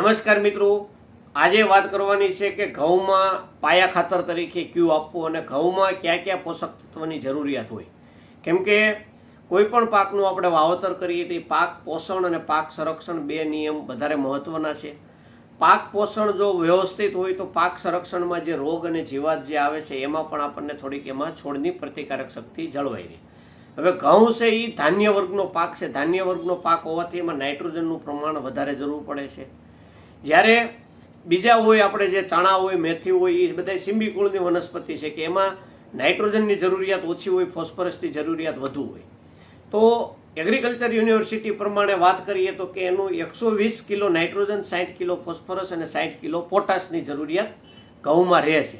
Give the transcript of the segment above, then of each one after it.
નમસ્કાર મિત્રો. આજે વાત કરવાની છે કે ઘઉંમાં પાયા ખાતર તરીકે ક્યુ આપવું અને ઘઉંમાં ક્યાં ક્યાં પોષક તત્વની જરૂરિયાત હોય. કેમ કે કોઈ પણ પાકનું આપણે વાવતર કરીએ તે પાક પોષણ અને પાક સંરક્ષણ બે નિયમ વધારે મહત્વના છે. પાક પોષણ જો વ્યવસ્થિત હોય તો પાક સંરક્ષણમાં જે રોગ અને જીવાત જે આવે છે એમાં પણ આપણને થોડીક એમાં છોડની પ્રતિકારક શક્તિ જળવાઈ રહે. હવે ઘઉં છે એ ધાન્ય વર્ગનો પાક છે. ધાન્ય વર્ગનો પાક હોવાથી એમાં નાઇટ્રોજનનું પ્રમાણ વધારે જરૂર પડે છે. જ્યારે બીજા હોય, આપણે જે ચણા હોય, મેથી હોય, એ બધા સિંબી કુળની વનસ્પતિ છે કે એમાં નાઇટ્રોજનની જરૂરિયાત ઓછી હોય, ફોસ્ફરસની જરૂરિયાત વધુ હોય. તો એગ્રીકલ્ચર યુનિવર્સિટી પ્રમાણે વાત કરીએ તો કે એનું એકસો વીસ કિલો નાઇટ્રોજન સાઠ કિલો ફોસ્ફરસ અને સાઠ કિલો પોટાશની જરૂરિયાત ઘઉંમાં રહે છે.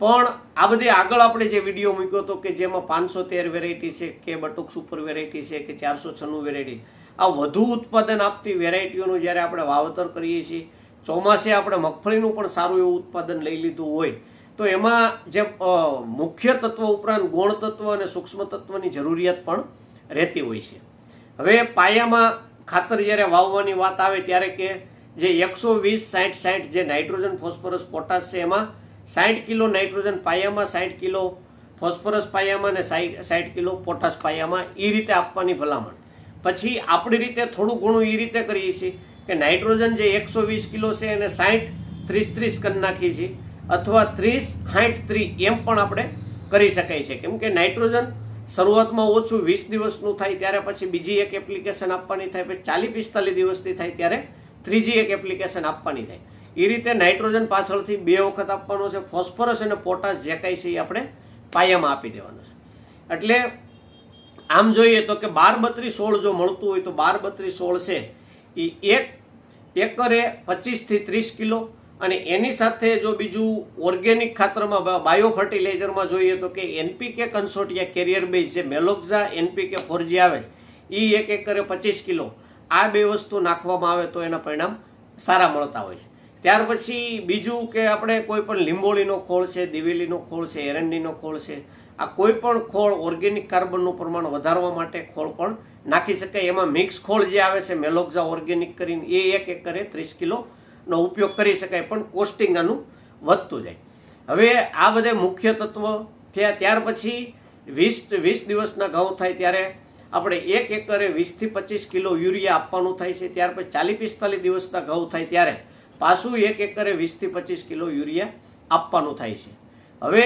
પણ આ બધી આગળ આપણે જે વીડિયો મૂક્યો હતો કે જેમાં પાંચસો તેર વેરાયટી છે, કે બટુક સુપર વેરાયટી છે, કે ચારસો છન્નું વેરાયટી આ વધુ ઉત્પાદન આપતી વેરાયટીઓનું જ્યારે આપણે વાવતર કરીએ છીએ, ચોમાસે આપણે મગફળીનું પણ સારું એવું ઉત્પાદન લઈ લીધું હોય, તો એમાં જે મુખ્ય તત્વ ઉપરાંત ગુણ તત્વ અને સૂક્ષ્મ તત્વની જરૂરિયાત પણ રહેતી હોય છે. હવે પાયામાં ખાતર જ્યારે વાવવાની વાત આવે ત્યારે કે જે એકસો વીસ સાઠ સાઠ જે નાઇટ્રોજન, ફોસ્ફરસ, પોટાશ છે એમાં સાઠ કિલો નાઇટ્રોજન પાયામાં સાઠ કિલો ફોસ્ફરસ પાયામાં અને સાઠ કિલો પોટાશ પાયામાં એ રીતે આપવાની ભલામણ. પછી આપણી રીતે થોડું ઘણું એ રીતે કરીએ છીએ કે નાઇટ્રોજન જે એકસો વીસ કિલો છે એને સાઠ ત્રીસ ત્રીસ કરી નાખીએ છીએ અથવા ત્રીસ સાઠ ત્રીસ એમ પણ આપણે કરી શકાય છે. કેમ કે નાઇટ્રોજન શરૂઆતમાં ઓછું વીસ દિવસનું થાય ત્યારે પછી બીજી એક એપ્લિકેશન આપવાની થાય, પછી ચાલીસ પિસ્તાલીસ દિવસની થાય ત્યારે ત્રીજી એક એપ્લિકેશન આપવાની થાય. એ રીતે નાઇટ્રોજન પાછળથી બે વખત આપવાનો છે, ફોસ્ફરસ અને પોટાશ જે કાંઈ છે એ આપણે પાયામાં આપી દેવાનું છે. એટલે આમ જોઈએ તો કે બાર બત્રીસ સોળ જો મળતું હોય તો બાર બત્રીસ સોળ છે. એ એક એકરે પચીસથી ત્રીસ કિલો અને એની સાથે જો બીજું ઓર્ગેનિક ખાતરમાં બાયો ફર્ટિલાઇઝરમાં જોઈએ તો કે એનપીકે કન્સોટિયા કેરિયર બેઝ જે મેલોક્ઝા એનપીકે ફોરજી આવે એ એક એકરે પચીસ કિલો. આ બે વસ્તુ નાખવામાં આવે તો એના પરિણામ સારા મળતા હોય છે. ત્યાર પછી બીજું કે આપણે કોઈ પણ લીંબોળીનો ખોળ છે, દિવેલીનો ખોળ છે, એરંડીનો ખોળ છે આ કોઈ પણ ખોળ ઓર્ગેનિક કાર્બનનું પ્રમાણ વધારવા માટે ખોળ પણ નાખી શકાય. એમાં મિક્સ ખોળ જે આવે છે મેલોક્ઝા ઓર્ગેનિક કરીને એ એક એકરે ત્રીસ કિલોનો ઉપયોગ કરી શકાય, પણ કોસ્ટિંગ આનું વધતું જાય. હવે આ બધે મુખ્ય તત્વ થયા ત્યાર પછી વીસ વીસ દિવસના ઘઉં થાય ત્યારે આપણે એક એકરે વીસથી પચીસ કિલો યુરિયા આપવાનું થાય છે. ત્યાર પછી ચાલીસ પિસ્તાલીસ દિવસના ઘઉં થાય ત્યારે પાછું એક એકરે વીસથી પચીસ કિલો યુરિયા આપવાનું થાય છે. હવે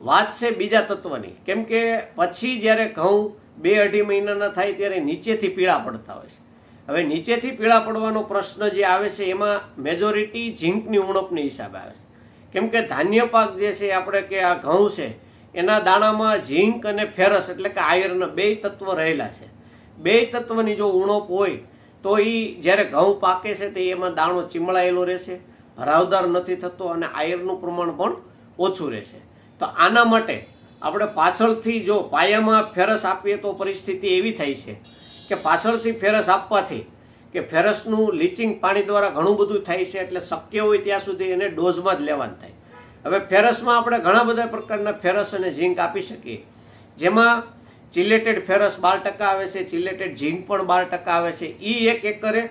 વાત છે બીજા તત્વની. કેમ કે પછી જ્યારે ઘઉં બે અઢી મહિનાના થાય ત્યારે નીચેથી પીળા પડતા હોય છે. હવે નીચેથી પીળા પડવાનો પ્રશ્ન જે આવે છે એમાં મેજોરિટી ઝીંકની ઉણપની હિસાબે આવે છે. કેમ કે ધાન્ય પાક જે છે આપણે કે આ ઘઉં છે, એના દાણામાં ઝીંક અને ફેરસ એટલે કે આયર્ન બે તત્વ રહેલા છે. બે તત્વની જો ઉણપ હોય, તો એ જ્યારે ઘઉં પાકે છે તે એમાં દાણો ચીમળાયેલો રહેશે, ભરાવદાર નથી થતો અને આયર્નનું પ્રમાણ પણ ઓછું રહેશે. તો આના માટે આપણે પાછળથી જો પાયામાં ફેરસ આપીએ તો પરિસ્થિતિ એવી થાય છે કે પાછળથી ફેરસ આપવાથી કે ફેરસનું લીચિંગ પાણી દ્વારા ઘણું બધું થાય છે એટલે શક્ય હોય ત્યાં સુધી એને ડોઝમાં જ લેવાનું થાય. હવે ફેરસમાં આપણે ઘણા બધા પ્રકારના ફેરસ અને ઝીંક આપી શકીએ. જેમાં ચિલેટેડ ફેરસ બાર ટકા આવે છે, ચિલેટેડ ઝીંક પણ બાર ટકા આવે છે. એ એક એકરે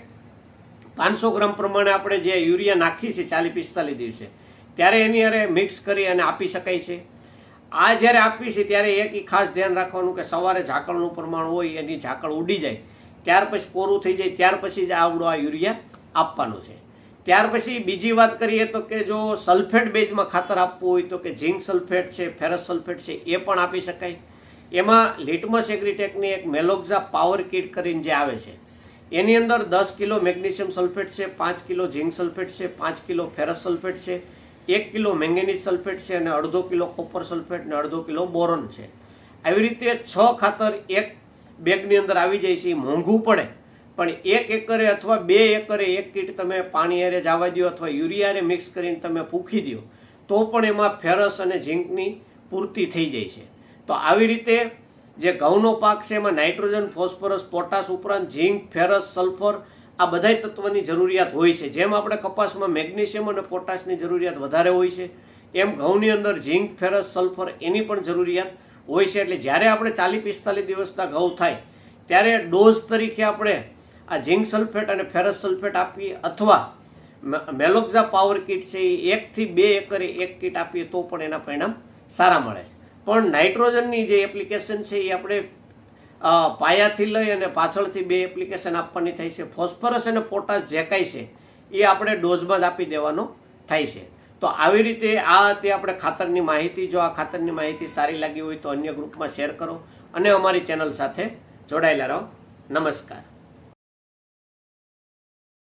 પાંચસો ગ્રામ પ્રમાણે આપણે જે યુરિયા નાખીએ છીએ ચાલીસ પિસ્તાલીસ દિવસે ત્યારે એની અરે મિક્સ કરી અને આપી શકાય છે. આ જ્યારે આપવી છે, ત્યારે એક ખાસ ધ્યાન રાખવાનું કે સવારે ઝાકળનું પ્રમાણ હોય, એની ઝાકળ ઉડી જાય, ત્યાર પછી કોરું થઈ જાય, ત્યાર પછી જ આવડો આ યુરિયા આપવાનું છે. ત્યાર પછી બીજી વાત કરીએ તો કે જો સલ્ફેટ બેઝમાં ખાતર આપવું હોય તો કે ઝીંક સલ્ફેટ છે, ફેરસ સલ્ફેટ છે, એ પણ આપી શકાય. એમાં લિટમસ એગ્રીટેકની એક મેલોક્ઝા પાવર કિટ કરીને જે આવે છે, એની અંદર દસ કિલો મેગ્નેશિયમ સલ્ફેટ છે, પાંચ કિલો ઝીંક સલ્ફેટ છે, પાંચ કિલો ફેરસ સલ્ફેટ છે એક કિલો મેંગેનીઝ સલ્ફેટ છે અને અડધો કિલો કોપર સલ્ફેટ અને અડધો કિલો બોરોન છે. આવી રીતે છ ખાતર એક બેગની અંદર આવી જાય છે, એ મોંઘું પડે. પણ એક એકરે અથવા બે એકરે એક કીટ તમે પાણી હારે જવા દો અથવા યુરિયારે મિક્સ કરીને તમે ફૂંકી દો, તો પણ એમાં ફેરસ અને ઝીંકની પૂર્તિ થઈ જાય છે. તો આવી રીતે જે ઘઉંનો પાક છે, એમાં નાઇટ્રોજન, ફોસ્ફરસ, પોટાશ ઉપરાંત ઝીંક, ફેરસ, સલ્ફર આ બધા તત્વની જરૂરિયાત હોય છે. જેમ આપણે કપાસમાં મેગ્નેશિયમ અને પોટાશની જરૂરિયાત વધારે હોય છે, એમ ઘઉંની અંદર ઝીંક, ફેરસ, સલ્ફર એની પણ જરૂરિયાત હોય છે. એટલે જ્યારે આપણે ચાલીસ પિસ્તાલીસ દિવસના ઘઉં થાય, ત્યારે ડોઝ તરીકે આપણે આ ઝીંક સલ્ફેટ અને ફેરસ સલ્ફેટ આપીએ અથવા મેલોક્ઝા પાવર કીટ છે, એ એકથી બે એકરે એક કીટ આપીએ તો પણ એના પરિણામ સારા મળે છે. પણ નાઇટ્રોજનની જે એપ્લિકેશન છે, એ આપણે પાયાથી લઈ અને પાછળથી બે એપ્લિકેશન આપવાની થાય છે. ફોસ્ફરસ અને પોટાશ જે કાંઈ છે, એ આપણે ડોઝમાં જ આપી દેવાનો થાય છે. તો આવી રીતે આ તે આપણે ખાતરની માહિતી, જો આ ખાતરની માહિતી સારી લાગી હોય તો અન્ય ગ્રુપમાં શેર કરો અને અમારી ચેનલ સાથે જોડાયેલા રહો. નમસ્કાર.